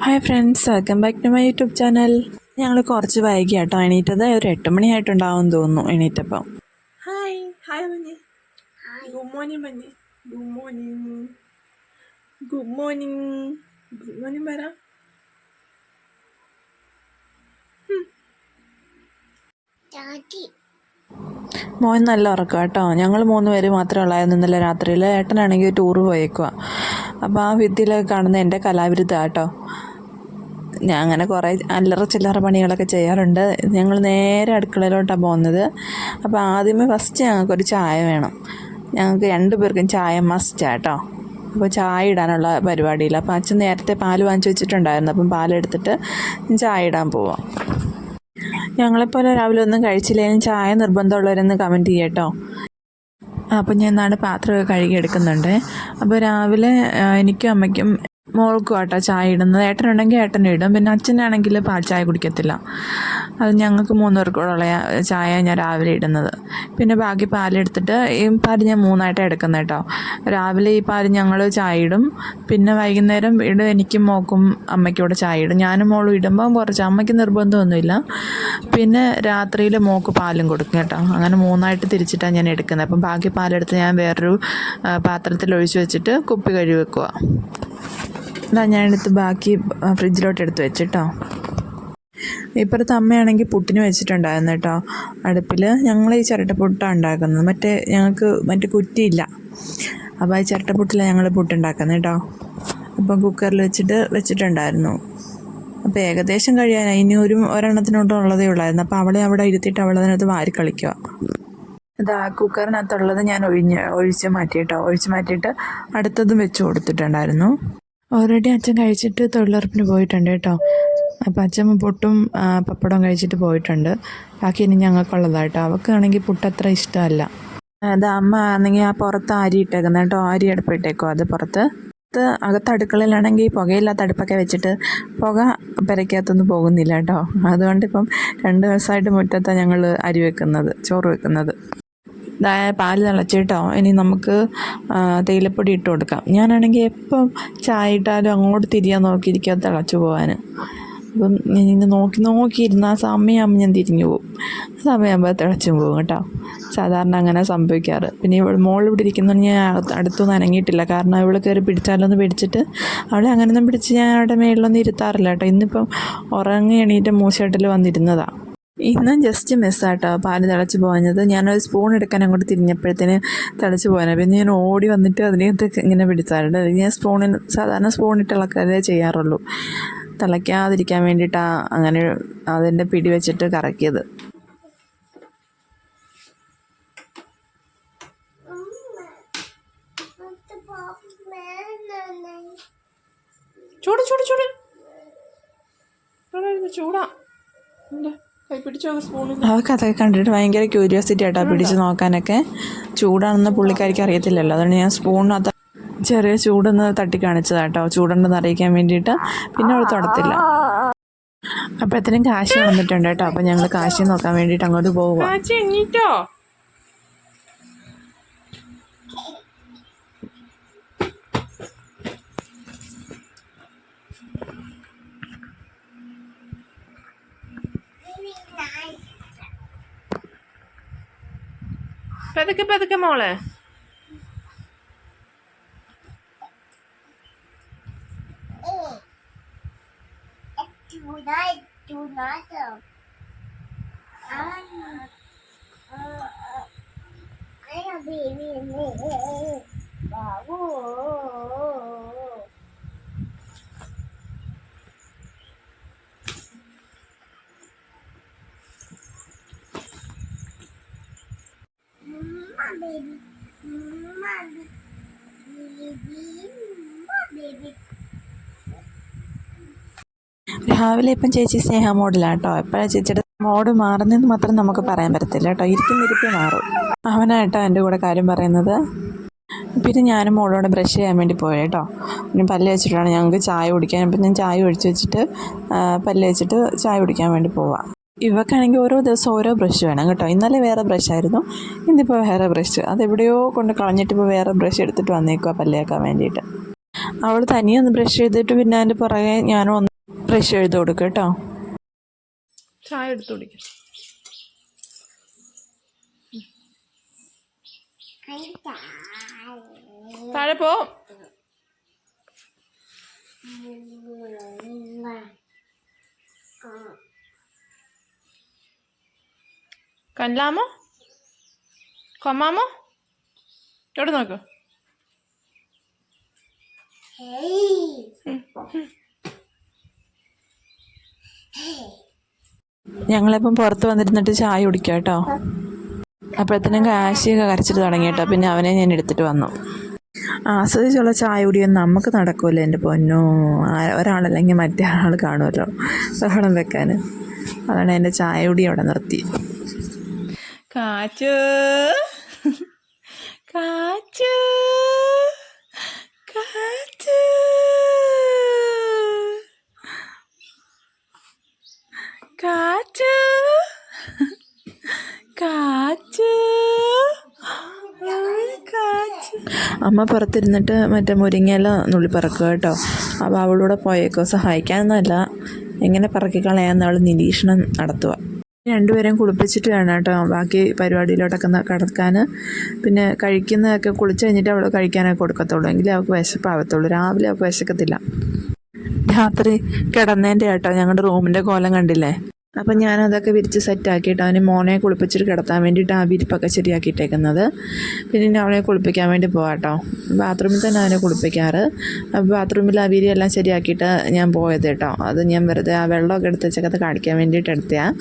Hi friends welcome back to my YouTube channel ഞങ്ങൾ കുറച്ച് വൈകി കേട്ടോ എണീറ്റത്. ഒരു എട്ട് മണിയായിട്ടുണ്ടാവും തോന്നുന്നു എണീറ്റപ്പം. Hi hi Manji good morning Manji good morning good morning good morning പറ ഡാഡി മോൻ നല്ല ഉറക്കം കേട്ടോ. ഞങ്ങൾ മൂന്ന് പേര് മാത്രമേ ഉള്ളായിരുന്നു ഇന്നലെ രാത്രിയിൽ ഏട്ടനാണെങ്കിൽ ടൂറ് പോയേക്കുക അപ്പോൾ ആ വിദ്യയിലൊക്കെ കാണുന്ന എന്റെ കലാവിരുദ്ധ കേട്ടോ. ഞാൻ അങ്ങനെ കുറേ അല്ലറ ചില്ലറ പണികളൊക്കെ ചെയ്യാറുണ്ട്. ഞങ്ങൾ നേരെ അടുക്കളയിലോട്ടാണ് പോകുന്നത്. അപ്പോൾ ആദ്യമേ ഫസ്റ്റ് ഞങ്ങൾക്കൊരു ചായ വേണം. ഞങ്ങൾക്ക് രണ്ട് പേർക്കും ചായ മസ്റ്റ് കേട്ടോ. അപ്പോൾ ചായ ഇടാനുള്ള പരിപാടിയില്ല. അപ്പോൾ അച്ഛൻ നേരത്തെ പാൽ വാങ്ങിച്ചു വെച്ചിട്ടുണ്ടായിരുന്നു. അപ്പം പാലെടുത്തിട്ട് ചായ ഇടാൻ പോവാം. ഞങ്ങളെപ്പോലെ രാവിലെ ഒന്നും കഴിച്ചില്ലെങ്കിലും ചായ നിർബന്ധമുള്ളവരെന്ന് കമന്റ് ചെയ്യട്ടോ. അപ്പം ഞാൻ നാട് പാത്രമൊക്കെ കഴുകി എടുക്കുന്നുണ്ട്. അപ്പോൾ രാവിലെ എനിക്കും അമ്മയ്ക്കും മോൾക്കും ആട്ടോ ചായ ഇടുന്നത്. ഏട്ടനുണ്ടെങ്കിൽ ഏട്ടനും ഇടും. പിന്നെ അച്ഛനാണെങ്കിൽ പാൽ ചായ കുടിക്കത്തില്ല. അത് ഞങ്ങൾക്ക് മൂന്ന് ചായ ഞാൻ രാവിലെ ഇടുന്നത്. പിന്നെ ബാക്കി പാലെടുത്തിട്ട് ഈ പാൽ ഞാൻ മൂന്നായിട്ട് എടുക്കുന്നത് കേട്ടോ. രാവിലെ ഈ പാൽ ഞങ്ങൾ ചായ ഇടും. പിന്നെ വൈകുന്നേരം ഇടും എനിക്കും മോക്കും അമ്മയ്ക്കും കൂടെ ചായ ഇടും. ഞാനും മോളും ഇടുമ്പം കുറച്ച് അമ്മയ്ക്ക് നിർബന്ധമൊന്നുമില്ല. പിന്നെ രാത്രിയിൽ മോക്ക് പാലും കൊടുക്കും കേട്ടോ. അങ്ങനെ മൂന്നായിട്ട് തിരിച്ചിട്ടാണ് ഞാൻ എടുക്കുന്നത്. അപ്പം ബാക്കി പാലെടുത്ത് ഞാൻ വേറൊരു പാത്രത്തിൽ ഒഴിച്ചു വെച്ചിട്ട് കുപ്പി കഴുകി വെക്കുക. ഞാനെടുത്ത് ബാക്കി ഫ്രിഡ്ജിലോട്ട് എടുത്ത് വെച്ചിട്ടോ ഇപ്പുറത്ത് അമ്മയാണെങ്കിൽ പുട്ടിന് വെച്ചിട്ടുണ്ടായിരുന്നു കേട്ടോ. അടുപ്പിൽ ഞങ്ങൾ ഈ ചിരട്ടപ്പുട്ടാണ് ഉണ്ടാക്കുന്നത്. മറ്റേ ഞങ്ങൾക്ക് മറ്റേ കുറ്റിയില്ല. അപ്പോൾ ഈ ചിരട്ടപ്പുട്ടിലാണ് ഞങ്ങൾ പുട്ടുണ്ടാക്കുന്നത് കേട്ടോ. അപ്പം കുക്കറിൽ വെച്ചിട്ട് വെച്ചിട്ടുണ്ടായിരുന്നു. അപ്പോൾ ഏകദേശം കഴിയാനായി. ഇനി ഒരു ഒരെണ്ണത്തിനോട്ടുള്ളതേ ഉള്ളായിരുന്നു. അപ്പോൾ അവളെ അവിടെ ഇരുത്തിയിട്ട് അവളതിനകത്ത് വാരി കളിക്കുക. ഇതാ കുക്കറിനകത്തുള്ളത് ഞാൻ ഒഴിഞ്ഞ് ഒഴിച്ച് മാറ്റിയിട്ടോ. ഒഴിച്ച് മാറ്റിയിട്ട് അടുത്തതും വെച്ച് കൊടുത്തിട്ടുണ്ടായിരുന്നു. ഓൾറെഡി അച്ഛൻ കഴിച്ചിട്ട് തൊഴിലുറപ്പിന് പോയിട്ടുണ്ട് കേട്ടോ. അപ്പം അച്ഛൻ പുട്ടും പപ്പടവും കഴിച്ചിട്ട് പോയിട്ടുണ്ട്. ബാക്കി ഇനി ഞങ്ങൾക്കുള്ളതാണ് കേട്ടോ. അവൾക്കാണെങ്കിൽ പുട്ട് അത്ര ഇഷ്ടമല്ല. അത് അമ്മ ആണെങ്കിൽ ആ പുറത്ത് അരി ഇട്ടേക്കുന്നത് കേട്ടോ. അരി അടുപ്പിട്ടേക്കോ അത് പുറത്ത്. ഇത് അകത്ത് അടുക്കളയിലാണെങ്കിൽ പുകയില്ലാത്ത അടുപ്പൊക്കെ വെച്ചിട്ട് പുക പെരയ്ക്കകത്തൊന്നും പോകുന്നില്ല കേട്ടോ. അതുകൊണ്ട് ഇപ്പം രണ്ട് ദിവസമായിട്ട് മുറ്റത്താണ് ഞങ്ങൾ അരി വെക്കുന്നത് ചോറ് വെക്കുന്നത്. പാൽ തിളച്ചിട്ടോ. ഇനി നമുക്ക് തേയിലപ്പൊടി ഇട്ട് കൊടുക്കാം. ഞാനാണെങ്കിൽ എപ്പം ചായ ഇട്ടാലും അങ്ങോട്ട് തിരിയാൻ നോക്കിയിരിക്കുക തിളച്ചു പോകാൻ അപ്പം ഇങ്ങനെ നോക്കി നോക്കിയിരുന്ന ആ സമയമാകുമ്പോൾ ഞാൻ തിരിഞ്ഞു പോകും സമയമാകുമ്പോൾ തിളച്ചും പോകും കേട്ടോ. സാധാരണ അങ്ങനെ സംഭവിക്കാറ്. പിന്നെ ഇവൾ മോൾ ഇവിടെ ഇരിക്കുന്നതുകൊണ്ട് ഞാൻ അടുത്തൊന്നും അനങ്ങിയിട്ടില്ല. കാരണം ഇവൾ കയറി പിടിച്ചാലൊന്ന് പിടിച്ചിട്ട് അവളെ അങ്ങനെയൊന്നും പിടിച്ച് ഞാൻ അവിടെ മേളിലൊന്നും ഇരുത്താറില്ല കേട്ടോ. ഇന്നിപ്പം ഉറങ്ങി എണീറ്റ് മൂശട്ടിൽ വന്നിരുന്നതാണ് ഇന്നും ജസ്റ്റ് മിസ്സാട്ടോ പാൽ തിളച്ച് പോകാഞ്ഞത്. ഞാനൊരു സ്പൂൺ എടുക്കാൻ അങ്ങോട്ട് തിരിഞ്ഞപ്പോഴത്തേന് തിളച്ച് പോകാനാണ് പിന്നെ ഞാൻ ഓടി വന്നിട്ട് അതിനകത്ത് ഇങ്ങനെ പിടിച്ചാറുണ്ട്. ഞാൻ സ്പൂണിന് സാധാരണ സ്പൂണിട്ട് ഇളക്കാതെ ചെയ്യാറുള്ളൂ. തിളയ്ക്കാതിരിക്കാൻ വേണ്ടിയിട്ടാണ് അങ്ങനെ അതിന്റെ പിടി വെച്ചിട്ട് കറക്കിയത്. ചൂട് ചൂട് ചൂട്. ചൂടാ. അവർക്ക് അതൊക്കെ കണ്ടിട്ട് ഭയങ്കര ക്യൂരിയോസിറ്റി ആയിട്ടാ പിടിച്ച് നോക്കാനൊക്കെ. ചൂടാണെന്ന് പുള്ളിക്കാരിക്ക് അറിയത്തില്ലല്ലോ. അതുകൊണ്ട് ഞാൻ സ്പൂണിനകത്ത് ചെറിയ ചൂടൊന്ന് തട്ടി കാണിച്ചതാട്ടോ. ചൂടുണ്ടെന്ന് അറിയിക്കാൻ വേണ്ടിയിട്ട്. പിന്നെ അവൾ തുടത്തില്ല. അപ്പൊ എത്രയും കാശ് വന്നിട്ടുണ്ട് കേട്ടോ. അപ്പം ഞങ്ങൾ കാശി നോക്കാൻ വേണ്ടിയിട്ട് അങ്ങോട്ട് പോവുക പതുക്കെ പതുക്കെ മോളെ ചൂടായി ചൂടാട്ടോ ബാബു രാവിലെ ഇപ്പം ചേച്ചി സ്നേഹ മോഡിലാണ് കേട്ടോ എപ്പോഴാണ് ചേച്ചിയുടെ മോഡ് മാറുന്നതെന്ന് മാത്രം നമുക്ക് പറയാൻ പറ്റത്തില്ല കേട്ടോ. ഇരിക്കുന്ന ഇരിപ്പ് മാറും. അവനായിട്ടോ എന്റെ കൂടെ കാര്യം പറയുന്നത്. പിന്നെ ഞാനും മോളോട് ബ്രഷ് ചെയ്യാൻ വേണ്ടി പോയി കേട്ടോ. പിന്നെ പല്ല് വെച്ചിട്ടാണ് ഞങ്ങൾക്ക് ചായ കുടിക്കാൻ. അപ്പം ഞാൻ ചായ ഒഴിച്ച് വെച്ചിട്ട് പല്ല് വെച്ചിട്ട് ചായ കുടിക്കാൻ വേണ്ടി പോവാം. ഇവക്കാണെങ്കിൽ ഓരോ ദിവസം ഓരോ ബ്രഷ് വേണം കേട്ടോ. ഇന്നലെ വേറെ ബ്രഷ് ആയിരുന്നു. ഇന്നിപ്പോൾ വേറെ ബ്രഷ്. അതെവിടെയോ കൊണ്ട് കളഞ്ഞിട്ട് ഇപ്പോൾ വേറെ ബ്രഷ് എടുത്തിട്ട് വന്നേക്കുക പല്ലേക്കാൻ വേണ്ടിയിട്ട്. അവൾ തനിയൊന്ന് ബ്രഷ് ചെയ്തിട്ട് പിന്നെ അതിന്റെ പുറകെ ഞാനും ബ്രഷ് എഴുതി കൊടുക്കും കേട്ടോ. ചായ എടുത്ത് കുടിക്കും. താഴെ പോ. കല്ലാമോ കൊമ്മാമോ എവിടെ നോക്ക്? ഞങ്ങളിപ്പം പുറത്ത് വന്നിരുന്നിട്ട് ചായ കുടിക്കാം കേട്ടോ. അപ്പോഴത്തേനും കാശിയൊക്കെ കരച്ചിട്ട് തുടങ്ങി കേട്ടോ. പിന്നെ അവനെ ഞാൻ എടുത്തിട്ട് വന്നു. ആസ്വദിച്ചുള്ള ചായ കുടിയൊന്നും നമുക്ക് നടക്കുമല്ലോ എന്റെ പൊന്നോ. ഒരാളല്ലെങ്കിൽ മറ്റേ ആൾ കാണുമല്ലോ. ബഹളം വെക്കാൻ അതാണ് എന്റെ ചായ കുടി അവിടെ നിർത്തി. കാച്ചു. കാച്ചു. കാച്ചു. കാറ്റ്. കാച്ചു അമ്മ പുറത്തിരുന്നിട്ട് മറ്റേ മുരിങ്ങയില നുള്ളി പറക്കുക കേട്ടോ. അപ്പോൾ അവളൂടെ പോയേക്കോ. സഹായിക്കാനൊന്നുമല്ല. എങ്ങനെ പറക്കിക്കളയാന്ന് അവൾ നിരീക്ഷണം നടത്തുക രണ്ടുപേരെയും കുളിപ്പിച്ചിട്ട് വേണം കേട്ടോ. ബാക്കി പരിപാടിയിലോട്ടൊക്കെ കടക്കാൻ പിന്നെ കഴിക്കുന്നതൊക്കെ കുളിച്ച് കഴിഞ്ഞിട്ട് അവൾ കഴിക്കാനൊക്കെ കൊടുക്കത്തുള്ളൂ. എങ്കിലേ അവൾക്ക് വിശപ്പാവത്തുള്ളൂ. രാവിലെ അവൾക്ക് വിശക്കത്തില്ല. രാത്രി കിടന്നതിന്റെ ആട്ടോ. ഞങ്ങളുടെ റൂമിന്റെ കോലം കണ്ടില്ലേ? അപ്പം ഞാനതൊക്കെ വിരിച്ച് സെറ്റാക്കിയിട്ട് അവന് മോനെ കുളിപ്പിച്ചിട്ട് കിടത്താൻ വേണ്ടിയിട്ട് ആ വിരിപ്പൊക്കെ ശരിയാക്കിയിട്ടേക്കുന്നത്. പിന്നെ അവനെ കുളിപ്പിക്കാൻ വേണ്ടി പോവാട്ടോ. ബാത്റൂമിൽ തന്നെ അവനെ കുളിപ്പിക്കാറ്. ബാത്റൂമിൽ ആ വിരിയെല്ലാം ശരിയാക്കിയിട്ട് ഞാൻ പോയത് കേട്ടോ. അത് ഞാൻ വെറുതെ ആ വെള്ളമൊക്കെ എടുത്ത് വെച്ചൊക്കെ കാണിക്കാൻ വേണ്ടിയിട്ട് എടുത്തയാ.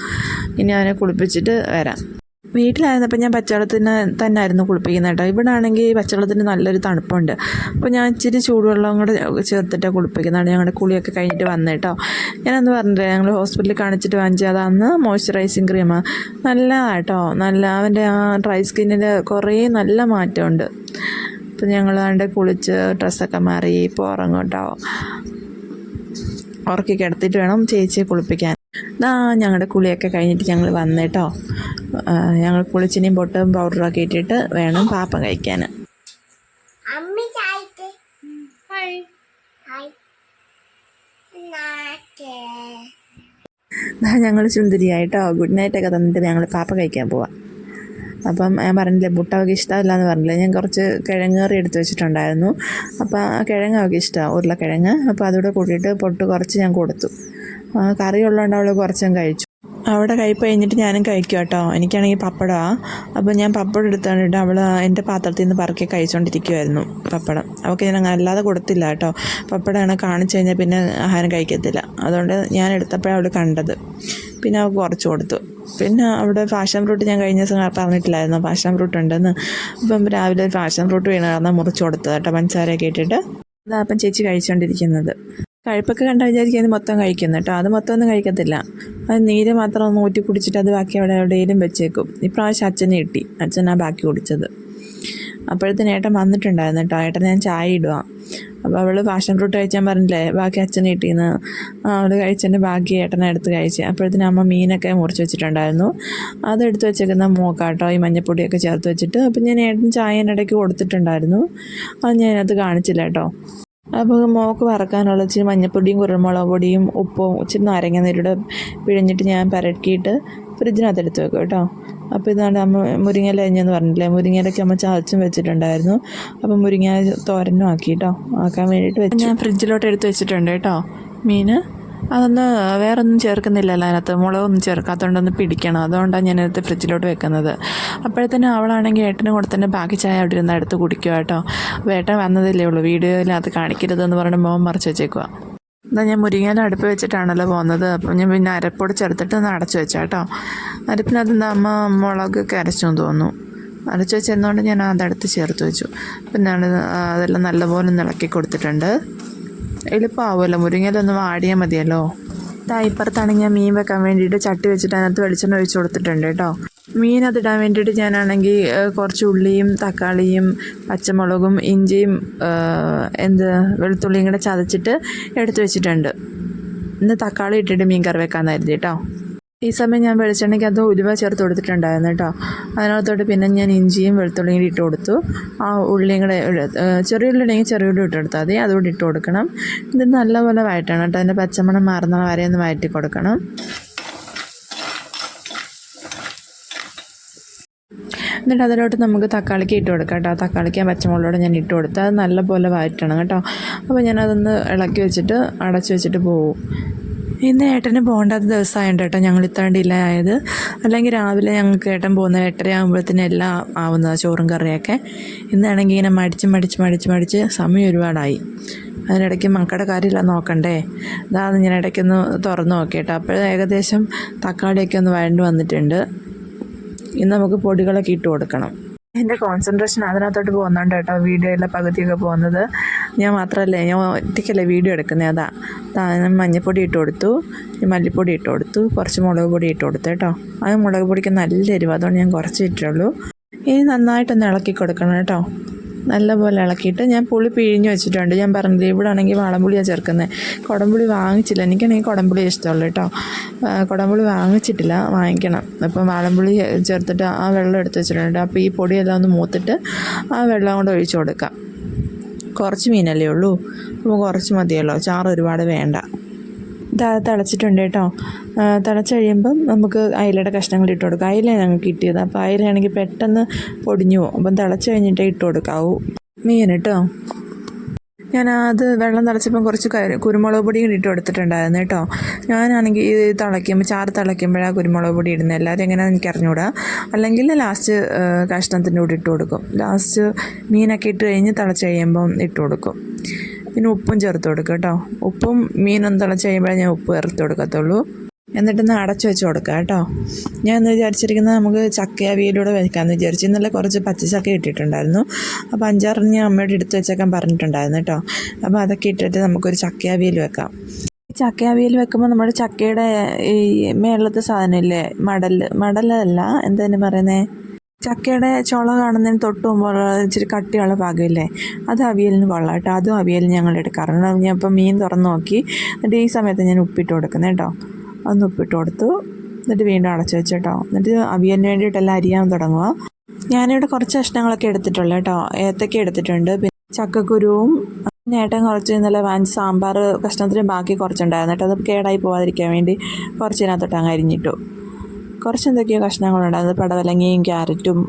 ഇനി അവനെ കുളിപ്പിച്ചിട്ട് വരാം. വീട്ടിലായിരുന്നപ്പോൾ ഞാൻ പച്ചവെള്ളത്തിന് തന്നെ ആയിരുന്നു കുളിപ്പിക്കുന്നത് കേട്ടോ. ഇവിടെ ആണെങ്കിൽ പച്ചവെള്ളത്തിന് നല്ലൊരു തണുപ്പുണ്ട്. അപ്പോൾ ഞാൻ ഇച്ചിരി ചൂടുവെള്ളം കൂടെ ചേർത്തിട്ട് കുളിപ്പിക്കുന്നതാണ്. ഞങ്ങളുടെ കുളിയൊക്കെ കഴിഞ്ഞിട്ട് വന്നത് കേട്ടോ. ഞാനന്ന് പറഞ്ഞിട്ട് ഞങ്ങൾ ഹോസ്പിറ്റലിൽ കാണിച്ചിട്ട് വാങ്ങിച്ചത് അന്ന് മോയ്സ്ചറൈസിങ് ക്രീമാണ് നല്ലതാണ് കേട്ടോ നല്ല അവന്റെ ആ ഡ്രൈ സ്കിന്നിൽ കുറേ നല്ല മാറ്റമുണ്ട്. അപ്പോൾ ഞങ്ങൾ അവന്റെ കുളിച്ച് ഡ്രസ്സൊക്കെ മാറി ഇപ്പോൾ ഉറങ്ങും കേട്ടോ. ഉറക്കി കിടത്തിയിട്ട് വേണം ചേച്ചിയെ കുളിപ്പിക്കാൻ. ഞങ്ങളുടെ കുളിയൊക്കെ കഴിഞ്ഞിട്ട് ഞങ്ങൾ വന്നേട്ടോ ഞങ്ങൾ പുളിച്ചിനിയും പൊട്ടും പൗഡറൊക്കെ ഇട്ടിട്ട് വേണം പാപ്പം കഴിക്കാൻ. ഞങ്ങൾ സുന്ദരിയായിട്ടോ ഗുഡ് നൈറ്റൊക്കെ തന്നിട്ട് ഞങ്ങൾ പാപ്പ കഴിക്കാൻ പോവാം. അപ്പം ഞാൻ പറഞ്ഞില്ലേ മുട്ട അവൾക്ക് ഇഷ്ടമില്ല എന്ന് പറഞ്ഞില്ലേ ഞാൻ കുറച്ച് കിഴങ്ങ് കറി എടുത്ത് വെച്ചിട്ടുണ്ടായിരുന്നു. അപ്പോൾ ആ കിഴങ്ങ് അവൾക്ക് ഇഷ്ടമാണ് ഉരുളക്കിഴങ്ങ്. അപ്പോൾ അതുകൂടെ കൂട്ടിയിട്ട് പൊട്ട് കുറച്ച് ഞാൻ കൊടുത്തു. കറി ഉള്ളതുകൊണ്ട് അവൾ കുറച്ച് ഞാൻ കഴിച്ചു. അവിടെ കഴിപ്പ് കഴിഞ്ഞിട്ട് ഞാനും കഴിക്കും കേട്ടോ. എനിക്കാണെങ്കിൽ പപ്പടമാണ് അപ്പോൾ ഞാൻ പപ്പടം എടുത്തോണ്ടിട്ട് അവൾ എന്റെ പാത്രത്തിൽ നിന്ന് പറക്കി കഴിച്ചുകൊണ്ടിരിക്കുമായിരുന്നു പപ്പടം. അവൾക്ക് ഞാൻ അങ്ങനെ അല്ലാതെ കൊടുത്തില്ല കേട്ടോ. പപ്പടം അങ്ങനെ കാണിച്ചു കഴിഞ്ഞാൽ പിന്നെ ആഹാരം കഴിക്കത്തില്ല. അതുകൊണ്ട് ഞാൻ എടുത്തപ്പോഴാണ് അവൾ കണ്ടത്. പിന്നെ അവൾക്ക് കുറച്ച് കൊടുത്തു. പിന്നെ അവിടെ ഫാഷൻ ഫ്രൂട്ട് ഞാൻ കഴിഞ്ഞ ദിവസം പറഞ്ഞിട്ടില്ലായിരുന്നു. ഫാഷൻ ഫ്രൂട്ട് ഉണ്ടെന്ന്. അപ്പം രാവിലെ ഫാഷൻ ഫ്രൂട്ട് വീണ് കാരണം മുറിച്ച് കൊടുത്തത് കേട്ടോ. പഞ്ചസാരയൊക്കെ ഇട്ടിട്ട്. അതാ അപ്പം ചേച്ചി കഴിച്ചുകൊണ്ടിരിക്കുന്നത് കഴിപ്പൊക്കെ കണ്ടാൽ വിചാരിക്കുന്നത് മൊത്തം കഴിക്കുന്നു കേട്ടോ. അത് മൊത്തം ഒന്നും കഴിക്കത്തില്ല. അത് നീര് മാത്രം ഒന്ന് ഊറ്റി കുടിച്ചിട്ട് അത് ബാക്കി അവിടെ എവിടെയെങ്കിലും വെച്ചേക്കും. ഇപ്രാവശ്യം അച്ഛനെ കിട്ടി. അച്ഛനാ ബാക്കി കുടിച്ചത്. അപ്പോഴത്തേന് ഏട്ടൻ വന്നിട്ടുണ്ടായിരുന്നു കേട്ടോ. ഏട്ടൻ ഞാൻ ചായ ഇടുക അപ്പോൾ അവൾ പാഷൻ ഫ്രൂട്ട് കഴിച്ചാൻ പറഞ്ഞില്ലേ? ബാക്കി അച്ഛനെ കിട്ടിയെന്ന്. അവൾ കഴിച്ചതിന്റെ ബാക്കി ഏട്ടനെ എടുത്ത് കഴിച്ച്. അപ്പോഴത്തേന് അമ്മ മീനൊക്കെ മുറിച്ച് വെച്ചിട്ടുണ്ടായിരുന്നു. അത് അതെടുത്ത് വെച്ചേക്കുന്ന മൂക്കാട്ടോ ഈ മഞ്ഞപ്പൊടിയൊക്കെ ചേർത്ത് വെച്ചിട്ട്. അപ്പം ഞാൻ ഏട്ടൻ ചായ ഇടയ്ക്ക് കൊടുത്തിട്ടുണ്ടായിരുന്നു. അത് അതിനകത്ത് കാണിച്ചില്ല കേട്ടോ. അപ്പോൾ മോക്ക് വറക്കാനുള്ള ഇച്ചിരി മഞ്ഞപ്പൊടിയും കുരുമുളക് പൊടിയും ഉപ്പും ഇച്ചിരി നാരങ്ങ നീരുടെ പിഴിഞ്ഞിട്ട് ഞാൻ പരക്കിയിട്ട് ഫ്രിഡ്ജിനകത്ത് എടുത്ത് വെക്കും കേട്ടോ. അപ്പോൾ ഇതാണ് അമ്മ മുരിങ്ങയില അരിഞ്ഞെന്ന് പറഞ്ഞില്ലേ മുരിങ്ങയിലൊക്കെ അമ്മ ചതച്ചും വെച്ചിട്ടുണ്ടായിരുന്നു. അപ്പം മുരിങ്ങ തോരനും ആക്കി കേട്ടോ. ആക്കാൻ വേണ്ടിയിട്ട് ഞാൻ ഫ്രിഡ്ജിലോട്ട് എടുത്ത് വെച്ചിട്ടുണ്ട് കേട്ടോ. മീൻ അതൊന്ന് വേറൊന്നും ചേർക്കുന്നില്ലല്ലോ അതിനകത്ത്. മുളകൊന്നും ചേർക്കാത്തതുകൊണ്ടൊന്ന് പിടിക്കണം. അതുകൊണ്ടാണ് എടുത്ത് ഫ്രിഡ്ജിലോട്ട് വെക്കുന്നത്. അപ്പോഴത്തേനും അവളാണെങ്കിൽ ഏട്ടന് കൊടുത്തന്നെ ബാക്കി ചായ അവിടെ ഇരുന്ന് എടുത്ത് കുടിക്കുക കേട്ടോ. അപ്പോൾ ഏട്ടൻ വന്നതല്ലേ ഉള്ളൂ. വീഡിയോയിലകത്ത് കാണിക്കരുതെന്ന് പറഞ്ഞ് മോൻ മറിച്ച് വെച്ചേക്കുക എന്നാൽ ഞാൻ മുരിങ്ങയില അടുപ്പ് വെച്ചിട്ടാണല്ലോ പോകുന്നത്. അപ്പം ഞാൻ പിന്നെ അരപ്പൊടി ചേർത്തിട്ട് ഒന്ന് അടച്ചു വെച്ചാ കേട്ടോ. അരപ്പിനകത്ത് എന്താ അമ്മ മുളകൊക്കെ അരച്ചു തോന്നുന്നു. അരച്ചു വെച്ചെന്നുകൊണ്ട് ഞാൻ അതടുത്ത് ചേർത്ത് വെച്ചു. പിന്നെ അതെല്ലാം നല്ലപോലെ ഒന്ന് ഇളക്കി കൊടുത്തിട്ടുണ്ട്. എളുപ്പമാവുമല്ലോ മുരിങ്ങയില ആടിയാൽ മതിയല്ലോ. ഇതാ ഇപ്പുറത്താണെങ്കിൽ ഞാൻ മീൻ വെക്കാൻ വേണ്ടിയിട്ട് ചട്ടി വെച്ചിട്ട് അതിനകത്ത് വെളിച്ചെണ്ണ ഒഴിച്ച് കൊടുത്തിട്ടുണ്ട് കേട്ടോ. മീൻ അതിടാൻ വേണ്ടിയിട്ട് ഞാനാണെങ്കിൽ കുറച്ച് ഉള്ളിയും തക്കാളിയും പച്ചമുളകും ഇഞ്ചിയും എന്ത് വെളുത്തുള്ളിയും കൂടെ ചതച്ചിട്ട് എടുത്തു വെച്ചിട്ടുണ്ട്. ഇന്ന് തക്കാളി ഇട്ടിട്ട് മീൻ കറി കരുതി കേട്ടോ. ഈ സമയം ഞാൻ വെളിച്ചെണ്ണയ്ക്കകത്ത് ഉലുവ ചേർത്ത് കൊടുത്തിട്ടുണ്ടായിരുന്നു കേട്ടോ. അതിനകത്തോട്ട് പിന്നെ ഞാൻ ഇഞ്ചിയും വെളുത്തുള്ളിയും കൂടി ഇട്ട് കൊടുത്തു. ആ ഉള്ളിയും കൂടെ ഇട- ചെറിയ ഉള്ളി ഉണ്ടെങ്കിൽ ചെറിയ ഉള്ളി ഇട്ട് കൊടുത്താൽ മതി. അതുകൂടി ഇട്ട് കൊടുക്കണം. ഇത് നല്ലപോലെ വഴറ്റണം കേട്ടോ. അതിന്റെ പച്ചമണം മാറുന്ന വരെ ഒന്ന് വഴറ്റി കൊടുക്കണം. എന്നിട്ട് അതിലോട്ട് നമുക്ക് തക്കാളിക്ക് ഇട്ട് കൊടുക്കാം കേട്ടോ. തക്കാളിക്ക് പച്ചമുളകോട് ഞാൻ ഇട്ട് കൊടുത്ത് അത് നല്ലപോലെ വഴറ്റണം കേട്ടോ. അപ്പോൾ ഞാനതൊന്ന് ഇളക്കി വെച്ചിട്ട് അടച്ചു വെച്ചിട്ട് പോകും ഇന്ന് ഏട്ടന് പോകേണ്ടാത്ത ദിവസമായുണ്ട് കേട്ടോ ഞങ്ങൾ ഇത്ര ആയത്. അല്ലെങ്കിൽ രാവിലെ ഞങ്ങൾക്ക് ഏട്ടൻ പോകുന്ന എട്ടര ആകുമ്പോഴത്തേനും എല്ലാം ആവുന്നതാണ് ചോറും കറിയൊക്കെ. ഇന്നാണെങ്കിൽ ഇങ്ങനെ മടിച്ച് മടിച്ച് മടിച്ച് മടിച്ച് സമയം ഒരുപാടായി. അതിനിടയ്ക്ക് മക്കളുടെ കാര്യമില്ല നോക്കണ്ടേ? അതാണ് ഞാൻ ഇടയ്ക്കൊന്ന് തുറന്നു നോക്കിയിട്ട്. അപ്പോൾ ഏകദേശം തക്കാളിയൊക്കെ ഒന്ന് വഴണ്ട് വന്നിട്ടുണ്ട്. ഇന്ന് നമുക്ക് പൊടികളൊക്കെ ഇട്ട് കൊടുക്കണം. എന്റെ കോൺസെൻട്രേഷൻ അതിനകത്തോട്ട് പോകുന്നുണ്ട് കേട്ടോ വീഡിയോയിലെ പകുതിയൊക്കെ പോകുന്നത്. ഞാൻ മാത്രമല്ലേ ഞാൻ ഒറ്റയ്ക്കല്ലേ വീഡിയോ എടുക്കുന്നത് അതാ. ദാ ഞാൻ മഞ്ഞൾപ്പൊടി ഇട്ട് കൊടുത്തു മല്ലിപ്പൊടി ഇട്ട് കൊടുത്തു കുറച്ച് മുളക് പൊടി ഇട്ട് കൊടുത്തു കേട്ടോ. അത് മുളക് പൊടിക്ക് നല്ല എരിവ് അതുകൊണ്ട് ഞാൻ കുറച്ച് ഇട്ടുള്ളൂ. ഇനി നന്നായിട്ടൊന്ന് ഇളക്കി കൊടുക്കണം കേട്ടോ. നല്ലപോലെ ഇളക്കിയിട്ട് ഞാൻ പുളി പിഴിഞ്ഞ് വെച്ചിട്ടുണ്ട്. ഞാൻ പറഞ്ഞില്ല ഇവിടെ ആണെങ്കിൽ വാളംപുളിയാണ് ചേർക്കുന്നത് കുടംപുളി വാങ്ങിച്ചില്ല. എനിക്കാണെങ്കിൽ കുടംപുളി ഇഷ്ടമുള്ളൂ കേട്ടോ. കുടംപുളി വാങ്ങിച്ചിട്ടില്ല. വാങ്ങിക്കണം. അപ്പം വാളംപുളി ചേർത്തിട്ട് ആ വെള്ളം എടുത്ത് വെച്ചിട്ടുണ്ട്. അപ്പോൾ ഈ പൊടിയെല്ലാം ഒന്ന് മൂത്തിട്ട് ആ വെള്ളം കൊണ്ട് ഒഴിച്ചു കൊടുക്കാം. കുറച്ച് മീനല്ലേ ഉള്ളൂ. അപ്പോൾ കുറച്ച് മതിയല്ലോ. ചാറ് ഒരുപാട് വേണ്ട. തിളച്ചിട്ടുണ്ട് കേട്ടോ തിളച്ച് കഴിയുമ്പം നമുക്ക് അയിലയുടെ കഷ്ണങ്ങൾ ഇട്ട് കൊടുക്കാം. അയിലയാണ് ഞങ്ങൾക്ക് കിട്ടിയത്. അപ്പോൾ അയിലയാണെങ്കിൽ പെട്ടെന്ന് പൊടിഞ്ഞു പോകും. അപ്പം തിളച്ച് കഴിഞ്ഞിട്ടേ ഇട്ട് കൊടുക്കാവൂ. മീൻ കേട്ടോ ഞാൻ അത് വെള്ളം തിളച്ചപ്പം കുറച്ച് കരു- കുരുമുളക് പൊടിയും ഇട്ട് കൊടുത്തിട്ടുണ്ടായിരുന്നു കേട്ടോ ഞാനാണെങ്കിൽ ഇത് തിളയ്ക്കുമ്പോൾ ചാറ് തിളയ്ക്കുമ്പോഴാണ് കുരുമുളക് പൊടി ഇടുന്നത്. എല്ലാവരും എങ്ങനെയാണെന്ന് എനിക്ക് അറിഞ്ഞുകൂടാ അല്ലെങ്കിൽ ലാസ്റ്റ് കഷ്ണത്തിന്റെ കൂടെ ഇട്ട് കൊടുക്കും. ലാസ്റ്റ് മീനൊക്കെ ഇട്ട് കഴിഞ്ഞ് തിളച്ച് കഴിയുമ്പം ഇട്ട് കൊടുക്കും. പിന്നെ ഉപ്പും ചേർത്ത് കൊടുക്കുക കേട്ടോ. ഉപ്പും മീനും തിളച്ച് കഴിയുമ്പോഴേ ഞാൻ ഉപ്പ് ചേർത്ത് കൊടുക്കത്തുള്ളൂ. എന്നിട്ടൊന്ന് അടച്ചു വെച്ച് കൊടുക്കുക കേട്ടോ. ഞാൻ ഇന്ന് വിചാരിച്ചിരിക്കുന്നത് നമുക്ക് ചക്ക അവിയലൂടെ വെക്കാമെന്ന് വിചാരിച്ചു. ഇന്നലെ കുറച്ച് പച്ചച്ചക്ക ഇട്ടിട്ടുണ്ടായിരുന്നു. അപ്പോൾ അഞ്ചാറിന് ഞാൻ അമ്മയോട് എടുത്ത് വെച്ചേക്കാൻ പറഞ്ഞിട്ടുണ്ടായിരുന്നു കേട്ടോ. അപ്പോൾ അതൊക്കെ ഇട്ടിട്ട് നമുക്കൊരു ചക്ക അവിയൽ വെക്കാം. ഈ ചക്ക അവിയൽ വെക്കുമ്പോൾ നമ്മുടെ ചക്കയുടെ ഈ മേളത്തെ സാധനമില്ലേ? മടൽ മടലല്ല? എന്താണ് പറയുന്നത് ചക്കയുടെ ചുള കാണുന്നതിന് തൊട്ട് മുമ്പുള്ള ഇച്ചിരി കട്ടിയുള്ള ഭാഗമില്ലേ അത് അവിയലിന് കൊള്ളാം കേട്ടോ അതും അവിയലിന് ഞങ്ങൾ എടുക്കാറുണ്ട് ഞാൻ ഇപ്പോൾ മീൻ തുറന്ന് നോക്കി. എന്നിട്ട് ഈ സമയത്ത് ഞാൻ ഉപ്പിട്ട് കൊടുക്കുന്നത് കേട്ടോ. ഒന്ന് ഉപ്പിട്ട് കൊടുത്തു. എന്നിട്ട് വീണ്ടും അടച്ചു വെച്ചു കേട്ടോ. എന്നിട്ട് അവിയലിന് വേണ്ടിയിട്ടെല്ലാം അരിയാൻ തുടങ്ങുക ഞാനിവിടെ കുറച്ച് കഷ്ണങ്ങളൊക്കെ എടുത്തിട്ടുള്ളൂ കേട്ടോ. ഏത്തക്ക എടുത്തിട്ടുണ്ട്. പിന്നെ ചക്കക്കുരുവും നേട്ടം കുറച്ച് ഇന്നലെ വാങ്ങിച്ച സാമ്പാർ കഷ്ണത്തിന് ബാക്കി കുറച്ചുണ്ടായിരുന്നു കേട്ടോ. അത് കേടായി പോവാതിരിക്കാൻ വേണ്ടി കുറച്ച് ഇതിനകത്തോട്ട് അങ്ങ് അരിഞ്ഞിട്ടു. കുറച്ച് എന്തൊക്കെയോ കഷ്ണങ്ങളുണ്ടായിരുന്നു പടവലങ്ങയും ക്യാരറ്റും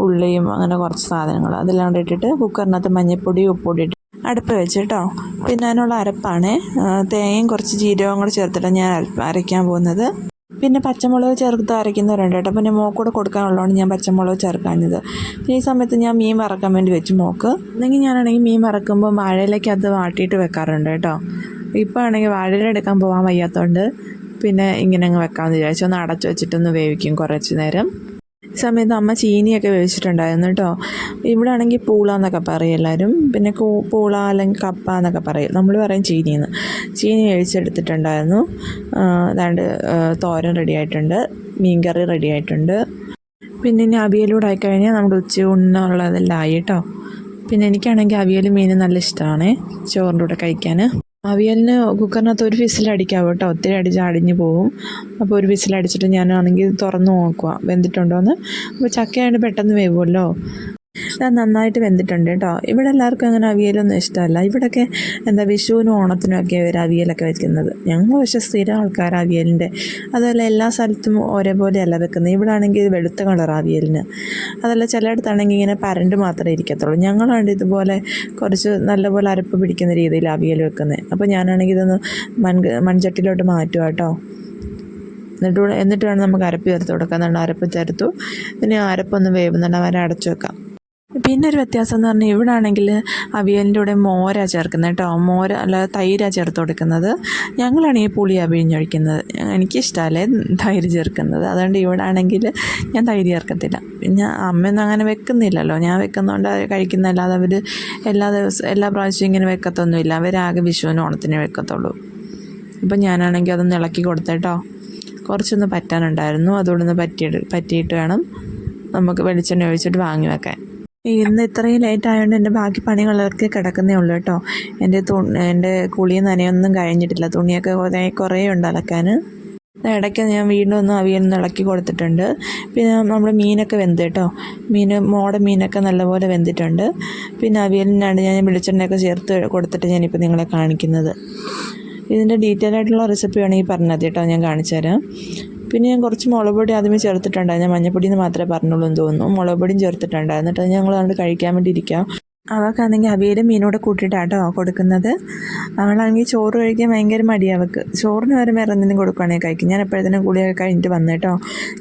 ഉള്ളിയും അങ്ങനെ കുറച്ച് സാധനങ്ങൾ. അതെല്ലാം കൂടെ ഇട്ടിട്ട് കുക്കറിനകത്ത് മഞ്ഞൾപ്പൊടി ഉപ്പൊടി ഇട്ട് അടുപ്പ് വെച്ച് കേട്ടോ പിന്നെ അതിനുള്ള അരപ്പാണ്. തേങ്ങയും കുറച്ച് ജീരകവും കൂടെ ചേർത്തിട്ട് ഞാൻ അര- അരയ്ക്കാൻ പോകുന്നത്. പിന്നെ പച്ചമുളക് ചേർത്ത് അരയ്ക്കുന്നവരുണ്ട് കേട്ടോ. പിന്നെ മോക്കൂടെ കൊടുക്കാനുള്ളതുകൊണ്ട് ഞാൻ പച്ചമുളക് ചേർക്കാഞ്ഞത്. ഈ സമയത്ത് ഞാൻ മീൻ വറക്കാൻ വേണ്ടി വെച്ച് മോക്ക്. അല്ലെങ്കിൽ ഞാനാണെങ്കിൽ മീൻ വറക്കുമ്പോൾ വാഴയിലേക്ക് അത് വാട്ടിയിട്ട് വെക്കാറുണ്ട് കേട്ടോ. ഇപ്പോൾ ആണെങ്കിൽ വാഴയിലെടുക്കാൻ പോകാൻ വയ്യാത്തതുകൊണ്ട് പിന്നെ ഇങ്ങനെ അങ്ങ് വെക്കാമെന്ന് വിചാരിച്ചു. ഒന്ന് അടച്ചു വെച്ചിട്ടൊന്ന് വേവിക്കും കുറച്ച് നേരം. സമയത്ത് അമ്മ ചീനിയൊക്കെ വേവിച്ചിട്ടുണ്ടായിരുന്നു കേട്ടോ. ഇവിടെ ആണെങ്കിൽ പൂള എന്നൊക്കെ പറയും എല്ലാവരും. പിന്നെ പൂള അല്ലെങ്കിൽ കപ്പ എന്നൊക്കെ പറയും. നമ്മൾ പറയും ചീനിന്ന് ചീനി വേവിച്ചെടുത്തിട്ടുണ്ടായിരുന്നു. അതാണ്ട് തോരൻ റെഡി ആയിട്ടുണ്ട്. മീൻകറി റെഡി ആയിട്ടുണ്ട്. പിന്നെ ഇനി അവിയലൂടെ ആയിക്കഴിഞ്ഞാൽ നമ്മുടെ ഉച്ചയൂണിനുള്ളതെല്ലാം ആയി കേട്ടോ. പിന്നെ എനിക്കാണെങ്കിൽ അവിയൽ മീൻ നല്ല ഇഷ്ടമാണ്. ചോറിന്റെ കൂടെ കഴിക്കാൻ. അവിയലിന് കുക്കറിനകത്ത് ഒരു വിസിൽ കേട്ടോ. ഒത്തിരി അടിച്ച് അടിഞ്ഞു പോകും അപ്പോൾ ഒരു വിസിലടിച്ചിട്ട് ഞാനാണെങ്കിൽ തുറന്ന് നോക്കുക വെന്തിട്ടുണ്ടോയെന്ന് അപ്പോൾ ചക്കയാണ് പെട്ടെന്ന് വേവുമല്ലോ അത് നന്നായിട്ട് വെന്തിട്ടുണ്ട് കേട്ടോ. ഇവിടെ എല്ലാവർക്കും അങ്ങനെ അവിയലൊന്നും ഇഷ്ടമല്ല. ഇവിടെയൊക്കെ എന്താ വിഷുവിനും ഓണത്തിനും ഒക്കെ ഒരു അവിയലൊക്കെ വെക്കുന്നത്. ഞങ്ങൾ പക്ഷേ സ്ഥിരം ആൾക്കാർ അവിയലിന്റെ. അതല്ല എല്ലാ സ്ഥലത്തും ഒരേപോലെയല്ല വെക്കുന്നത്. ഇവിടെ ആണെങ്കിൽ ഇത് വെളുത്ത കളർ അവിയലിന്. അതല്ല ചിലയിടത്താണെങ്കിൽ ഇങ്ങനെ പരണ്ട് മാത്രമേ ഇരിക്കത്തുള്ളൂ. ഞങ്ങളാണ് ഇതുപോലെ കുറച്ച് നല്ലപോലെ അരപ്പ് പിടിക്കുന്ന രീതിയിൽ അവിയൽ വെക്കുന്നത്. അപ്പോൾ ഞാനാണെങ്കിൽ ഇതൊന്ന് മൺ മൺചട്ടിലോട്ട് മാറ്റുക കേട്ടോ. എന്നിട്ട് എന്നിട്ട് വേണം നമുക്ക് അരപ്പ് ചേർത്ത് കൊടുക്കാൻ. നല്ല അരപ്പ് ചേർത്തു. പിന്നെ അരപ്പൊന്ന് വേവുന്നുണ്ട് വരെ അടച്ചു വെക്കാം. പിന്നെ ഒരു വ്യത്യാസം എന്ന് പറഞ്ഞാൽ ഇവിടെ ആണെങ്കിൽ അവിയലിന്റെ കൂടെ മോര ചേർക്കുന്നത് കേട്ടോ. മോര അല്ല തൈര ചേർത്ത് കൊടുക്കുന്നത്. ഞങ്ങളാണ് ഈ പുളി അവിഴിഞ്ഞൊഴിക്കുന്നത് എനിക്കിഷ്ടമല്ലേ തൈര് ചേർക്കുന്നത്. അതുകൊണ്ട് ഇവിടെ ആണെങ്കിൽ ഞാൻ തൈര് ചേർക്കത്തില്ല. പിന്നെ അമ്മയൊന്നും അങ്ങനെ വെക്കുന്നില്ലല്ലോ. ഞാൻ വെക്കുന്നതുകൊണ്ട് കഴിക്കുന്നതല്ലാതെ അവർ എല്ലാ ദിവസവും എല്ലാ പ്രാവശ്യവും ഇങ്ങനെ വെക്കത്തൊന്നുമില്ല. അവരാകെ വിഷുവിനും ഓണത്തിന് വെക്കത്തുള്ളൂ. അപ്പം ഞാനാണെങ്കിൽ അതൊന്ന് ഇളക്കി കൊടുത്തേട്ടോ കുറച്ചൊന്ന് പറ്റാനുണ്ടായിരുന്നു. അതുകൊണ്ടൊന്ന് പറ്റിയിട്ട് പറ്റിയിട്ട് വേണം നമുക്ക് വെളിച്ചെണ്ണ ഒഴിച്ചിട്ട് വാങ്ങി വെക്കാൻ. ഇന്ന് ഇത്രയും ലേറ്റ് ആയതുകൊണ്ട് എന്റെ ബാക്കി പണികളൊക്കെ കിടക്കുന്നേ ഉള്ളൂ കേട്ടോ. എന്റെ തു എന്റെ കുളിയും നനയൊന്നും കഴിഞ്ഞിട്ടില്ല. തുണിയൊക്കെ കുറേ കുറേ ഉണ്ട് അലക്കാൻ ഇടയ്ക്ക് ഞാൻ വീണ്ടും ഒന്ന് അവിയലൊന്ന് ഇളക്കി കൊടുത്തിട്ടുണ്ട്. പിന്നെ നമ്മൾ മീനൊക്കെ വെന്ത് കേട്ടോ. മീൻ മോട മീനൊക്കെ നല്ലപോലെ വെന്തിട്ടുണ്ട്. പിന്നെ അവിയലിനാണ് ഞാൻ വെളിച്ചെണ്ണയൊക്കെ ചേർത്ത് കൊടുത്തിട്ട് ഞാനിപ്പോൾ നിങ്ങളെ കാണിക്കുന്നത്. ഇതിന്റെ ഡീറ്റെയിൽ ആയിട്ടുള്ള റെസിപ്പി വേണമെങ്കിൽ പറഞ്ഞത് കേട്ടോ. ഞാൻ കാണിച്ചു തരാം. പിന്നെ ഞാൻ കുറച്ച് മുളക് പൊടി ആദ്യമേ ചേർത്തിട്ടുണ്ടായിരുന്നു. ഞാൻ മഞ്ഞപ്പൊടി എന്ന് മാത്രമേ പറഞ്ഞുള്ളൂ എന്ന് തോന്നുന്നു. മുളക് പൊടിയും ചേർത്തിട്ടുണ്ടായിരുന്നു. എന്നിട്ട് ഞങ്ങൾ അതുകൊണ്ട് കഴിക്കാൻ വേണ്ടി ഇരിക്കാം. അവൾക്കാണെങ്കിൽ അവിയലും മീനോടെ കൂട്ടിയിട്ടാട്ടോ കൊടുക്കുന്നത്. അവളാണെങ്കിൽ ചോറ് കഴിക്കാൻ ഭയങ്കര മടി അവൾക്ക്. ചോറിന് വരെ വേറെ എന്തെങ്കിലും കൊടുക്കുകയാണെങ്കിൽ കഴിക്കും. ഞാൻ എപ്പോഴത്തേനും കുളിയൊക്കെ കഴിഞ്ഞിട്ട് വന്നു കേട്ടോ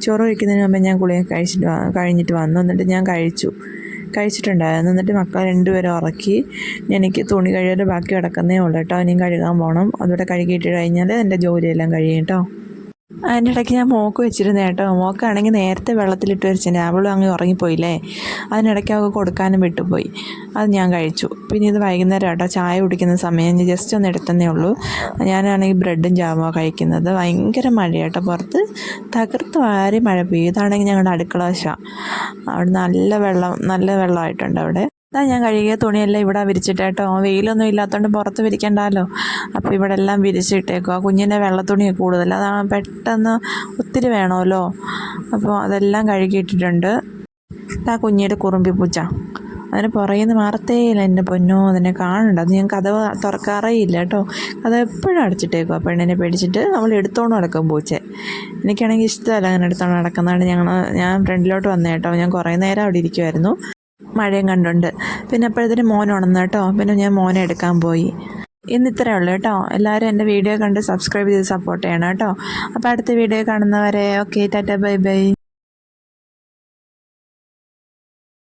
ചോറ് കഴിക്കുന്നതിന് മുമ്പ് ഞാൻ കുളിയൊക്കെ കഴിച്ചിട്ട് കഴിഞ്ഞിട്ട് വന്നു. എന്നിട്ട് ഞാൻ കഴിച്ചു. കഴിച്ചിട്ടുണ്ടായിരുന്നു. എന്നിട്ട് മക്കളെ രണ്ടുപേരും ഉറക്കി. എനിക്ക് തുണി കഴുകിയിട്ട് ബാക്കി കിടക്കുന്നേ ഉള്ളൂ കേട്ടോ. ഇനിയും കഴുകാൻ പോകണം അതുകൂടെ കഴുകിയിട്ട് കഴിഞ്ഞാൽ എന്റെ ജോലിയെല്ലാം കഴിയും കേട്ടോ. അതിന്റെ ഇടയ്ക്ക് ഞാൻ മോക്ക് വെച്ചിരുന്നു കേട്ടോ. മോക്കാണെങ്കിൽ നേരത്തെ വെള്ളത്തിലിട്ട് വെച്ചിട്ടുണ്ട് അവളും അങ്ങ് ഉറങ്ങിപ്പോയില്ലേ? അതിനിടയ്ക്ക് അവൾക്ക് കൊടുക്കാനും വിട്ടുപോയി. അത് ഞാൻ കഴിച്ചു. പിന്നെ ഇത് വൈകുന്നേരം കേട്ടോ ചായ കുടിക്കുന്ന സമയം. ഞാൻ ജസ്റ്റ് ഒന്ന് എടുത്തന്നേ ഉള്ളൂ. ഞാനാണെങ്കിൽ ബ്രെഡും ജാമോ കഴിക്കുന്നത്. ഭയങ്കര മഴ കേട്ടോ. പുറത്ത് തകർത്ത് വാരി മഴ പെയ്യും. ഇതാണെങ്കിൽ ഞങ്ങളുടെ അടുക്കള വശമാണ് അവിടെ നല്ല വെള്ളം നല്ല വെള്ളമായിട്ടുണ്ട് അവിടെ. ഇതാ ഞാൻ കഴുകിയ തുണിയെല്ലാം ഇവിടെ വിരിച്ചിട്ടേട്ടോ വെയിലൊന്നും ഇല്ലാത്തതുകൊണ്ട് പുറത്ത് വിരിക്കണ്ടല്ലോ അപ്പോൾ ഇവിടെ എല്ലാം വിരിച്ചിട്ടേക്കുക കുഞ്ഞിന്റെ വെള്ളത്തുണി കൂടുതൽ. അതാണ് പെട്ടെന്ന് ഒത്തിരി വേണമല്ലോ. അപ്പോൾ അതെല്ലാം കഴുകിയിട്ടിട്ടുണ്ട്. ഇതാ കുഞ്ഞിയുടെ കുറുമ്പി പൂച്ച. അതിന് പുറകിൽ നിന്ന് മാറത്തേയില്ല എന്റെ പൊന്നോ. അതിനെ കാണണ്ട. അത് ഞാൻ കഥ തുറക്കാറേ ഇല്ല കേട്ടോ. കഥ എപ്പോഴും അടച്ചിട്ടേക്കും ആ പെണ്ണിനെ പേടിച്ചിട്ട്. നമ്മൾ എടുത്തോണ്ട് നടക്കും പൂച്ചെ. എനിക്കാണെങ്കിൽ ഇഷ്ടമല്ല അങ്ങനെ എടുത്തോണ്ട് നടക്കുന്നതാണ് ഞങ്ങൾ ഞാൻ ഫ്രണ്ടിലോട്ട് വന്നേട്ടോ ഞാൻ കുറേ നേരം അവിടെ ഇരിക്കുമായിരുന്നു മഴയും കണ്ടുണ്ട്. പിന്നെ അപ്പോഴത്തേനും മോൻ ഉണർന്നു കേട്ടോ. പിന്നെ ഞാൻ മോനെ എടുക്കാൻ പോയി. ഇന്ന് ഇത്രയേ ഉള്ളൂ കേട്ടോ. എല്ലാവരും എന്റെ വീഡിയോ കണ്ട് സബ്സ്ക്രൈബ് ചെയ്ത് സപ്പോർട്ട് ചെയ്യണം കേട്ടോ. അപ്പോൾ അടുത്ത വീഡിയോ കാണുന്നവരെ ഓക്കെ ടാറ്റ ബൈ ബൈ